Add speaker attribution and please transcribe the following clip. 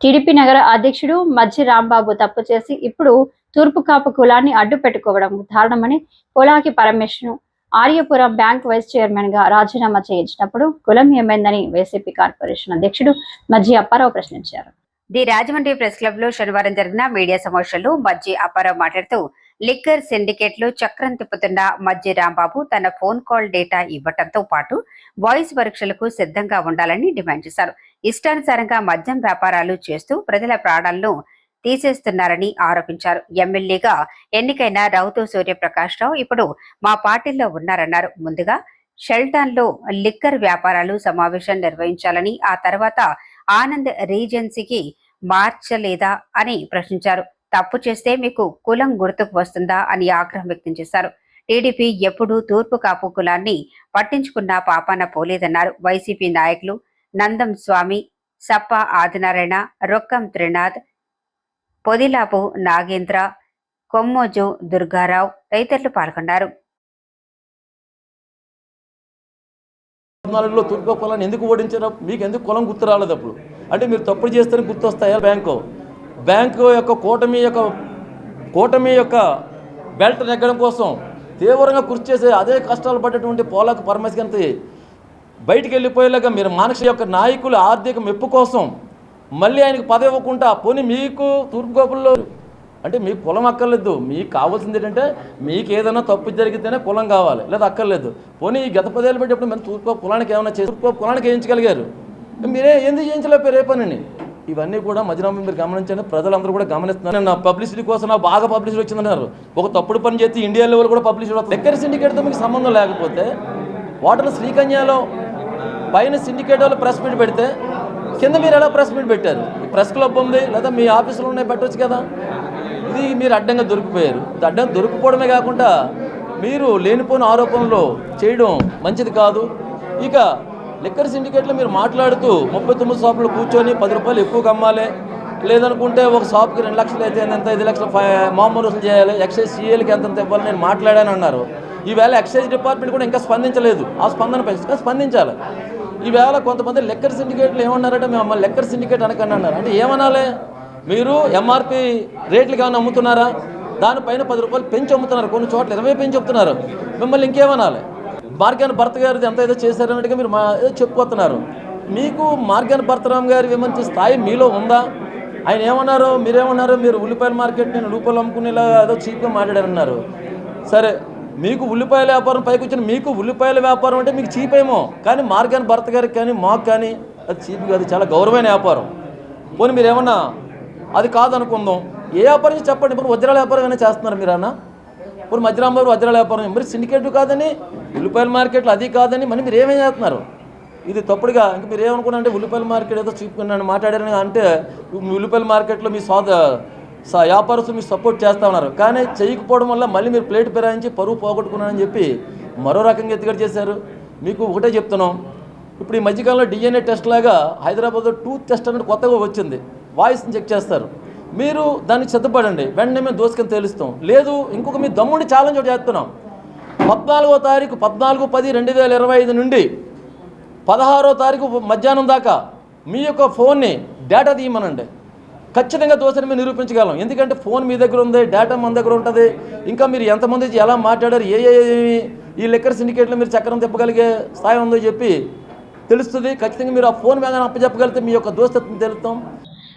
Speaker 1: TDP నగర అధ్యక్షుడు మజ్జి రాంబాబు తప్పు చేసి ఇప్పుడు తూర్పు కాపు కులాన్ని అడ్డు పెట్టుకోవడం దారుణమని పోలాకి పరమేశ్వరం ఆర్యపురం బ్యాంక్ వైస్ చైర్మన్గా రాజీనామా చేయించినప్పుడు కులం ఏమైందని వైసీపీ కార్పొరేషన్ అధ్యక్షుడు మజ్జి అప్పారావు ప్రశ్నించారు.
Speaker 2: ది రాజమండ్రి ప్రెస్ క్లబ్లో శనివారం జరిగిన మీడియా సమావేశంలో మజ్జి అప్పారావు మాట్లాడుతూ లిక్కర్ సిండికేట్లో చక్రం తిప్పుతున్న మధ్య రాంబాబు తన ఫోన్ కాల్ డేటా ఇవ్వటంతో పాటు వాయిస్ పరీక్షలకు సిద్ధంగా ఉండాలని డిమాండ్ చేశారు. ఇష్టానుసారంగా మద్యం వ్యాపారాలు చేస్తూ ప్రజల ప్రాణాలను తీసేస్తున్నారని ఆరోపించారు. ఎమ్మెల్యేగా ఎన్నికైన రౌతు సూర్యప్రకాష్ రావు ఇప్పుడు మా పార్టీలో ఉన్నారన్నారు. ముందుగా షెల్టాన్లో లిక్కర్ వ్యాపారాలు సమావేశం నిర్వహించాలని ఆ తర్వాత ఆనంద్ రీజెన్సీకి మార్చలేదా అని ప్రశ్నించారు. తప్పు చేస్తే మీకు కులం గుర్తుకు వస్తుందా అని ఆగ్రహం వ్యక్తం చేశారు. టీడీపీ ఎప్పుడూ తూర్పు కాపు కులాన్ని పట్టించుకున్న పాపాన పోలేదన్నారు. వైసీపీ నాయకులు నందం స్వామి సప్ప ఆదినారాయణ రొక్కం త్రినాథ్ పొదిలాపు నాగేంద్ర కొమ్మోజు దుర్గారావు తదితరులు పాల్గొన్నారు.
Speaker 3: పద్నాలుగులో తూర్పు కులాన్ని ఎందుకు ఓడించారు మీకు ఎందుకు కులం గుర్తు రాలేదు అప్పుడు? అంటే మీరు తప్పుడు చేస్తే గుర్తు వస్తాయా బ్యాంకు? బ్యాంకు యొక్క కూటమి యొక్క కూటమి యొక్క బెల్ట్ నెగ్గడం కోసం తీవ్రంగా కృషి చేసే అదే కష్టాలు పడ్డటువంటి పోలాకు పరమేశ్వరంతి బయటికి వెళ్ళిపోయేలాగా మీరు మానసిక యొక్క నాయకుల ఆర్థిక మెప్పు కోసం మళ్ళీ ఆయనకు పదవి ఇవ్వకుండా పోనీ మీకు తూర్పుగోపుల్లో అంటే మీకు కులం అక్కర్లేదు మీకు కావాల్సింది ఏంటంటే మీకు ఏదైనా తప్పు జరిగితేనే కులం కావాలి లేదా అక్కర్లేదు. పోనీ ఈ గత పదేళ్ళు పెట్టేప్పుడు మీరు తూర్పు కులానికి ఏమైనా చేసి తూర్పు కులానికి వేయించగలిగారు మీరే ఎందుకు చేయించలేకపోయారు ఏ పనిని? ఇవన్నీ కూడా మధ్యలో మీరు గమనించండి. ప్రజలందరూ కూడా గమనిస్తున్నారు. నా పబ్లిసిటీ కోసం నాకు బాగా పబ్లిసిటీ వచ్చిందన్నారు. ఒక తప్పుడు పని చేసి ఇండియా లెవెల్ కూడా పబ్లిసిటీ వస్తుంది. దగ్గర సిండికేట్తో మీకు సంబంధం లేకపోతే వాటర్ శ్రీకన్యాలో పైన సిండికేట్ వాళ్ళు ప్రెస్ మీట్ పెడితే కింద మీరు ఎలా ప్రెస్ మీట్ పెట్టారు? ప్రెస్ క్లబ్ ఉంది లేదా మీ ఆఫీసులో ఉన్నాయి పెట్టవచ్చు కదా? ఇది మీరు అడ్డంగా దొరికిపోయారు. అడ్డంగా దొరికిపోవడమే కాకుండా మీరు లేనిపోని ఆరోపణలు చేయడం మంచిది కాదు. ఇక లిక్కర్ సిండికేట్లో మీరు మాట్లాడుతూ ముప్పై తొమ్మిది షాపులు కూర్చొని పది రూపాయలు ఎక్కువగా అమ్మాలి లేదనుకుంటే ఒక షాప్కి రెండు లక్షలు అయితే ఎంత ఐదు లక్షలు మామూలు వసూలు చేయాలి. ఎక్సైజ్ సీఏలకి ఎంత ఇవ్వాలి నేను మాట్లాడాను అన్నారు. ఈవేళ ఎక్సైజ్ డిపార్ట్మెంట్ కూడా ఇంకా స్పందించలేదు. ఆ స్పందన ఇంకా స్పందించాలి. ఈవేళ కొంతమంది లెక్కర్ సిండికేట్లు ఏమన్నారంటే మేము లెక్కర్ సిండికేట్ అనకండి అన్నారు. అంటే ఏమనాలి? మీరు ఎంఆర్పి రేట్లు కానీ అమ్ముతున్నారా? దానిపైన పది రూపాయలు పెంచి అమ్ముతున్నారు. కొన్ని చోట్ల ఇరవై పెంచి అమ్ముతున్నారు. మిమ్మల్ని ఇంకేమనాలి? మార్గాన్ భర్త గారు ఎంత ఏదో చేశారన్నట్టుగా మీరు మా ఏదో చెప్పుకోతున్నారు మీకు మార్గాన్ భర్తరామ్ గారు విమర్శించే స్థాయి మీలో ఉందా? ఆయన ఏమన్నారు మీరేమన్నారు మీరు ఉల్లిపాయల మార్కెట్ నేను రూపాయలు అమ్ముకునేలా ఏదో చీప్గా మాట్లాడారన్నారు. సరే మీకు ఉల్లిపాయల వ్యాపారం పైకి వచ్చిన మీకు ఉల్లిపాయల వ్యాపారం అంటే మీకు చీప్ ఏమో కానీ మార్గాన్ భర్త గారికి కానీ మాకు కానీ అది చీప్ కాదు చాలా గౌరవమైన వ్యాపారం. పోనీ మీరు ఏమన్నా అది కాదనుకుందాం. ఏ వ్యాపారం చెప్పండి ఇప్పుడు వజ్రాల వ్యాపారం అయినా చేస్తున్నారు మీరు అన్న? ఇప్పుడు మధ్యరాంబాబు వజ్రాల వ్యాపారం. మరి సిండికేట్ కాదని ఉల్లిపాయల మార్కెట్లు అది కాదని మరి మీరు ఏమేం చేస్తున్నారు? ఇది తప్పుడుగా. ఇంకా మీరు ఏమనుకున్నారంటే ఉల్లిపాయల మార్కెట్ ఏదో చూపుకున్నాను మాట్లాడారని అంటే ఉల్లిపాయల మార్కెట్లో మీ సోద వ్యాపారస్తులు మీరు సపోర్ట్ చేస్తా ఉన్నారు. కానీ చేయకపోవడం వల్ల మళ్ళీ మీరు ప్లేట్ పెరాయించి పరువు పోగొట్టుకున్నారని చెప్పి మరో రకంగా ఎత్తుగడ చేశారు. మీకు ఒకటే చెప్తున్నాం. ఇప్పుడు ఈ మధ్యకాలంలో డిఎన్ఏ టెస్ట్ లాగా హైదరాబాద్లో టూత్ టెస్ట్ అనేది కొత్తగా వచ్చింది. వాయిస్ని చెక్ చేస్తారు. మీరు దానికి సిద్ధపడండి. వెంటనే మేము దోసుకొని తేలుస్తాం. లేదు ఇంకొక మీ దమ్ముడిని ఛాలెంజ్ ఒకటి చేస్తున్నాం. పద్నాలుగో తారీఖు పద్నాలుగు పది రెండు వేల ఇరవై ఐదు నుండి పదహారో తారీఖు మధ్యాహ్నం దాకా మీ యొక్క ఫోన్ని డేటా తీయమనండి. ఖచ్చితంగా దోషని మేము నిరూపించగలం. ఎందుకంటే ఫోన్ మీ దగ్గర ఉంది డేటా మన దగ్గర ఉంటుంది. ఇంకా మీరు ఎంతమంది ఎలా మాట్లాడారు ఏ ఏ ఏ- ఈ లెక్కర్ సిండికేట్లో మీరు చక్రం తిప్పగలిగే స్థాయి ఉందో చెప్పి తెలుస్తుంది. ఖచ్చితంగా మీరు ఆ ఫోన్ మీద అప్పచెప్పగలిగితే మీ యొక్క దోస్తత్వం తెలుస్తాం.